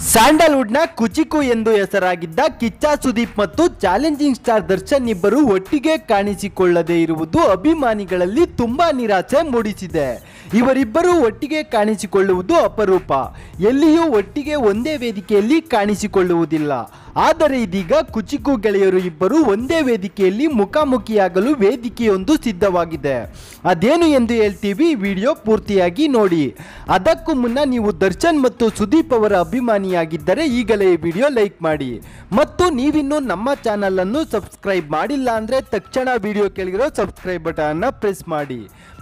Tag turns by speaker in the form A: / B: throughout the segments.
A: ಸ್ಯಾಂಡಲ್ವುಡ್ನ ಕುಚಿಕು ಎಂದು ಹೆಸರಾಗಿದ್ದ ಕಿಚ್ಚ ಸುದೀಪ್ ಮತ್ತು ಚಾಲೆಂಜಿಂಗ್ ಸ್ಟಾರ್ ದರ್ಶನ್ ಇಬ್ಬರು ಒಟ್ಟಿಗೆ ಕಾಣಿಸಿಕೊಳ್ಳದೇ ಇರುವುದು ಅಭಿಮಾನಿಗಳಲ್ಲಿ ತುಂಬಾ ನಿರಾಸೆ ಮೂಡಿಸಿದೆ. ಇವರಿಬ್ಬರು ಒಟ್ಟಿಗೆ ಕಾಣಿಸಿಕೊಳ್ಳುವುದು ಅಪರೂಪ. ಎಲ್ಲಿಯೂ ಒಟ್ಟಿಗೆ ಒಂದೇ ವೇದಿಕೆಯಲ್ಲಿ ಕಾಣಿಸಿಕೊಳ್ಳುವುದಿಲ್ಲ. ಆದರೆ ಇದೀಗ ಕುಚಿಕು ಗೆಳೆಯರು ಇಬ್ಬರು ಒಂದೇ ವೇದಿಕೆಯಲ್ಲಿ ಮುಖಾಮುಖಿಯಾಗಲು ವೇದಿಕೆಯೊಂದು ಸಿದ್ಧವಾಗಿದೆ. ಅದೇನು ಎಂದು ಹೇಳ್ತೀವಿ, ವಿಡಿಯೋ ಪೂರ್ತಿಯಾಗಿ ನೋಡಿ. ಅದಕ್ಕೂ ಮುನ್ನ ನೀವು ದರ್ಶನ್ ಮತ್ತು ಸುದೀಪ್ ಅವರ ಅಭಿಮಾನಿಯಾಗಿದ್ದರೆ ಈಗಲೇ ಈ ವಿಡಿಯೋ ಲೈಕ್ ಮಾಡಿ. ಮತ್ತು ನೀವಿನ್ನೂ ನಮ್ಮ ಚಾನಲ್ ಅನ್ನು ಸಬ್ಸ್ಕ್ರೈಬ್ ಮಾಡಿಲ್ಲ ಅಂದ್ರೆ ತಕ್ಷಣ ವಿಡಿಯೋ ಕೆಳಗಿರೋ ಸಬ್ಸ್ಕ್ರೈಬ್ ಬಟನ್ ಅನ್ನ ಪ್ರೆಸ್ ಮಾಡಿ.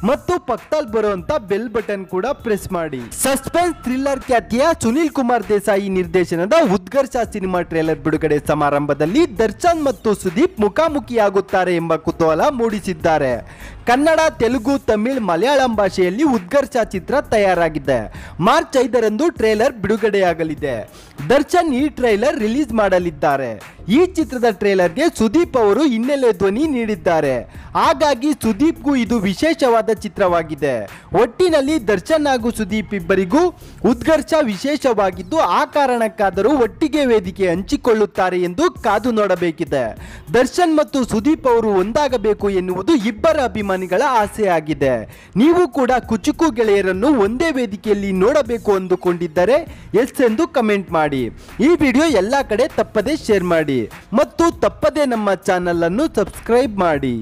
A: ಮತ್ತು ಪಕ್ಕದಲ್ಲಿ ಬರುವಂತ ಬೆಲ್ ಬಟನ್ ಕೂಡ ಪ್ರೆಸ್ ಮಾಡಿ. ಸಸ್ಪೆನ್ಸ್ ಥ್ರಿಲ್ಲರ್ ಖ್ಯಾತಿಯ ಸುನಿಲ್ ಕುಮಾರ್ ದೇಸಾಯಿ ನಿರ್ದೇಶನದ ಉದ್ಘರ್ಷ ಸಿನಿಮಾ ಟ್ರೇಲರ್ ಬಿಡುಗಡೆ ಸಮಾರಂಭದಲ್ಲಿ ದರ್ಶನ್ ಮತ್ತು ಸುದೀಪ್ ಮುಖಾಮುಖಿಯಾಗುತ್ತಾರೆ ಎಂಬ ಕುತೂಹಲ ಮೂಡಿಸಿದ್ದಾರೆ. ಕನ್ನಡ, ತೆಲುಗು, ತಮಿಳ್, ಮಲಯಾಳಂ ಭಾಷೆಯಲ್ಲಿ ಉದ್ಘರ್ಷ ಚಿತ್ರ ತಯಾರಾಗಿದೆ. ಮಾರ್ಚ್ ಐದರಂದು ಟ್ರೇಲರ್ ಬಿಡುಗಡೆಯಾಗಲಿದೆ. ದರ್ಶನ್ ಈ ಟ್ರೈಲರ್ ರಿಲೀಸ್ ಮಾಡಲಿದ್ದಾರೆ. ಈ ಚಿತ್ರದ ಟ್ರೇಲರ್ಗೆ ಸುದೀಪ್ ಅವರು ಹಿನ್ನೆಲೆ ಧ್ವನಿ ನೀಡಿದ್ದಾರೆ. ಹಾಗಾಗಿ ಸುದೀಪ್ಗೂ ಇದು ವಿಶೇಷವಾದ ಚಿತ್ರವಾಗಿದೆ. ಒಟ್ಟಿನಲ್ಲಿ ದರ್ಶನ್ ಹಾಗೂ ಸುದೀಪ್ ಇಬ್ಬರಿಗೂ ಉದ್ಘರ್ಷ ವಿಶೇಷವಾಗಿದ್ದು, ಆ ಕಾರಣಕ್ಕಾದರೂ ಒಟ್ಟಿಗೆ ವೇದಿಕೆ ಹಂಚಿಕೊಳ್ಳುತ್ತಾರೆ ಎಂದು ಕಾದು ನೋಡಬೇಕಿದೆ. ದರ್ಶನ್ ಮತ್ತು ಸುದೀಪ್ ಅವರು ಒಂದಾಗಬೇಕು ಎನ್ನುವುದು ಇಬ್ಬರ ಅಭಿಮಾನಿಗಳ ಆಸೆಯಾಗಿದೆ. ನೀವು ಕೂಡ ಕುಚುಕು ಗೆಳೆಯರನ್ನು ಒಂದೇ ವೇದಿಕೆಯಲ್ಲಿ ನೋಡಬೇಕು ಅಂದುಕೊಂಡಿದ್ದರೆ, ಎಸ್ ಎಂದು ಕಮೆಂಟ್ ಮಾಡಿ. ಈ ವಿಡಿಯೋ ಎಲ್ಲ ಕಡೆ ತಪ್ಪದೇ ಶೇರ್ ಮಾಡಿ ಮತ್ತು ತಪ್ಪದೇ ನಮ್ಮ ಚಾನಲ್ ಅನ್ನು ಸಬ್ಸ್ಕ್ರೈಬ್ ಮಾಡಿ.